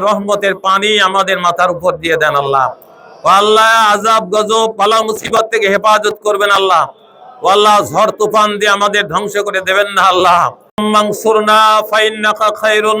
রহমতের পানি আমাদের মাথার উপর দিয়ে দেন আল্লাহ। আল্লাহ আজাব গজব পালা মুসিবত থেকে হেফাজত করবেন আল্লাহ। আল্লাহ ঝড়, তুফান দিয়ে আমাদের ধ্বংস করে দেবেন না আল্লাহ। মানসুরনা ফাইন্নাকা খায়রুন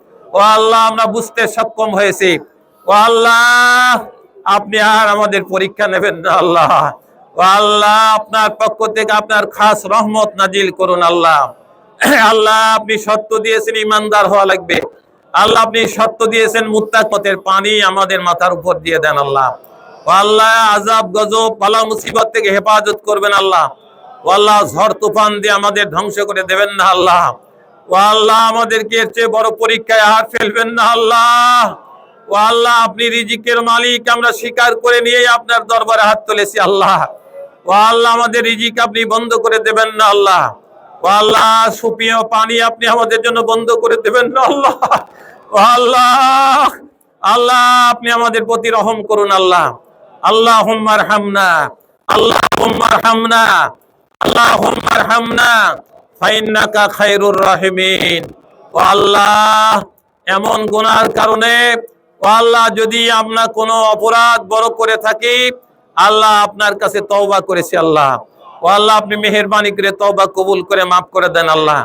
ও আল্লাহ, আমরা বুঝতে সক্ষম হয়েছি। ও আল্লাহ, আপনি আর আমাদের পরীক্ষা নেবেন না, আল্লাহ। ও আল্লাহ, আপনার পক্ষ থেকে আপনার খাস রহমত নাজিল করুন, আল্লাহ। আল্লাহ, আপনি সত্য দিয়েছেন ইমানদার হওয়া লাগবে। আল্লাহ, আপনি সত্য দিয়েছেন মুত্তাকতের পানি আমাদের মাথার উপর দিয়ে দেন, আল্লাহ। ও আল্লাহ আজাব গজব পালা মুসিবত থেকে হেফাজত করবেন, আল্লাহ। ও আল্লাহ, ঝড়, তুফান দিয়ে আমাদের ধ্বংস করে দেবেন না, আল্লাহ। ও আল্লাহ, আমাদেরকে এর চেয়ে বড় পরীক্ষায় হার ফেলবেন না আল্লাহ। ও আল্লাহ, আপনি রিজিকের মালিক, আমরা স্বীকার করে নিয়ে আপনার দরবারে হাত তুলেছি আল্লাহ। ও আল্লাহ, আমাদের রিজিক আপনি বন্ধ করে দেবেন না আল্লাহ। ও আল্লাহ, সুপিয়া পানি আপনি আমাদের জন্য বন্ধ করে দেবেন না আল্লাহ। ও আল্লাহ আল্লাহ, আপনি আমাদের প্রতি রহম করুন আল্লাহ। আল্লাহ হুম্মার হামনা আল্লাহ হুম্মার হামনা আল্লাহ হুম্মার হামনা ফাইন্নাকা খায়রুর রাহিমিন। ও আল্লাহ, এমন গুনার কারণে, ও আল্লাহ, যদি আমরা কোনো অপরাধ বড় করে থাকি, আল্লাহ আপনার কাছে তওবা করেছি আল্লাহ। ও আল্লাহ, আপনি মেহেরবানি করে তওবা কবুল করে মাফ করে দেন আল্লাহ।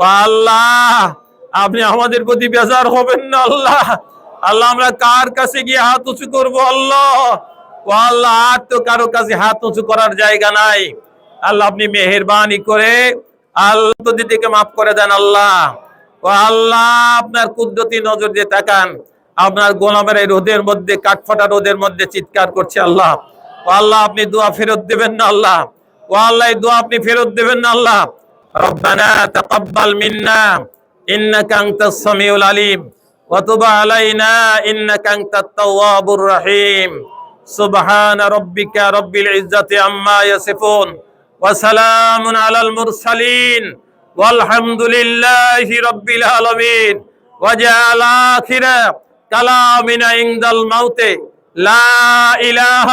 ও আল্লাহ, আপনি আমাদের প্রতি বেজার হবেন না আল্লাহ। আল্লাহ, আমরা কার কাছে গিয়ে হাত উঁচু করব আল্লাহ? ও আল্লাহ, আর তো কারও কাছে হাত উঁচু করার জায়গা নাই। আল্লাহ, আপনি মেহেরবানি করে আল্লাহ দিদিকে মাফ করে দেন ও আল্লাহ, আপনার নজর দিয়ে তাকান। আপনার রোদের মধ্যে, কাঠফাটা রোদের মধ্যে চিৎকার করছে আল্লাহ। ও আল্লাহ, আপনি দোয়া ফেরত দেবেন না আল্লাহ। ও আল্লাহ দোয়া আপনি ফেরত দেবেন না আল্লাহ। রব্বানা মিন্না আলিম। তাওয়াবুর রহিম। সুবহান রাব্বিকা রব্বিল ইজ্জাতি আম্মা ইয়াসিফুন। وسلام على المرسلين والحمد لله رب العالمين وجعل آخر كلامنا عند الموت لا إله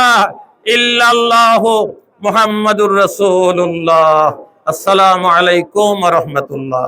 إلا الله محمد رسول الله السلام عليكم ورحمة الله